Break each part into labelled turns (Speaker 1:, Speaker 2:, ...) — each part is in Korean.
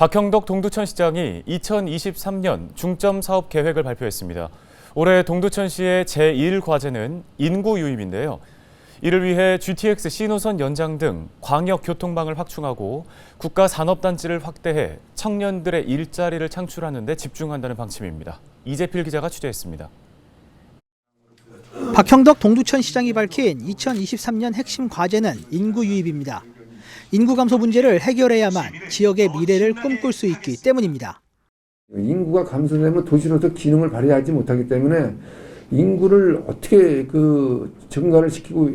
Speaker 1: 박형덕 동두천시장이 2023년 중점 사업 계획을 발표했습니다. 올해 동두천시의 제1과제는 인구 유입인데요. 이를 위해 GTX C노선 연장 등 광역 교통망을 확충하고 국가 산업단지를 확대해 청년들의 일자리를 창출하는 데 집중한다는 방침입니다. 이재필 기자가 취재했습니다.
Speaker 2: 박형덕 동두천 시장이 밝힌 2023년 핵심 과제는 인구 유입입니다. 인구 감소 문제를 해결해야만 지역의 미래를 꿈꿀 수 있기 때문입니다.
Speaker 3: 인구가 감소되면 도시로서 기능을 발휘하지 못하기 때문에 인구를 어떻게 그 증가를 시키고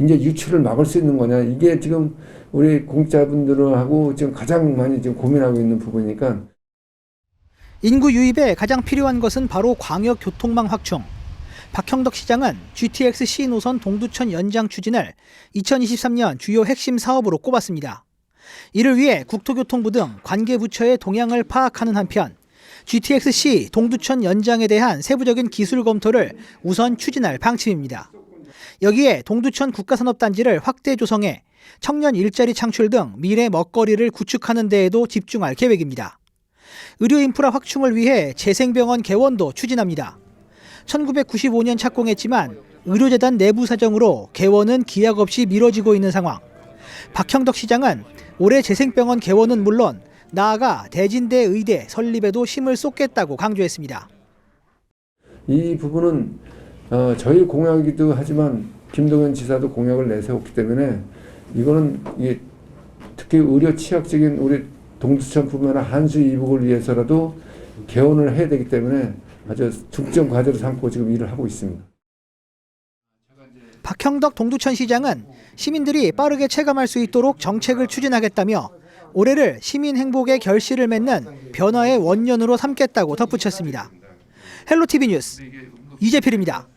Speaker 3: 이제 유출을 막을 수 있는 거냐 이게 지금 우리 공직자분들하고 지금 가장 많이 지금 고민하고 있는 부분이니까
Speaker 2: 인구 유입에 가장 필요한 것은 바로 광역 교통망 확충. 박형덕 시장은 GTX C 노선 동두천 연장 추진을 2023년 주요 핵심 사업으로 꼽았습니다. 이를 위해 국토교통부 등 관계 부처의 동향을 파악하는 한편 GTX C 동두천 연장에 대한 세부적인 기술 검토를 우선 추진할 방침입니다. 여기에 동두천 국가산업단지를 확대 조성해 청년 일자리 창출 등 미래 먹거리를 구축하는 데에도 집중할 계획입니다. 의료 인프라 확충을 위해 재생병원 개원도 추진합니다. 1995년 착공했지만 의료재단 내부 사정으로 개원은 기약 없이 미뤄지고 있는 상황. 박형덕 시장은 올해 재생병원 개원은 물론 나아가 대진대 의대 설립에도 힘을 쏟겠다고 강조했습니다.
Speaker 3: 이 부분은 어, 저희 공약이기도 하지만 김동연 지사도 공약을 내세웠기 때문에 이거는 특히 의료 취약적인 우리 동두천뿐만 아니라 한수 이북을 위해서라도 개원을 해야 되기 때문에 아주 중점 과제로 삼고 지금 일을 하고 있습니다.
Speaker 2: 박형덕 동두천 시장은 시민들이 빠르게 체감할 수 있도록 정책을 추진하겠다며 올해를 시민 행복의 결실을 맺는 변화의 원년으로 삼겠다고 덧붙였습니다. 헬로티비 뉴스 이재필입니다.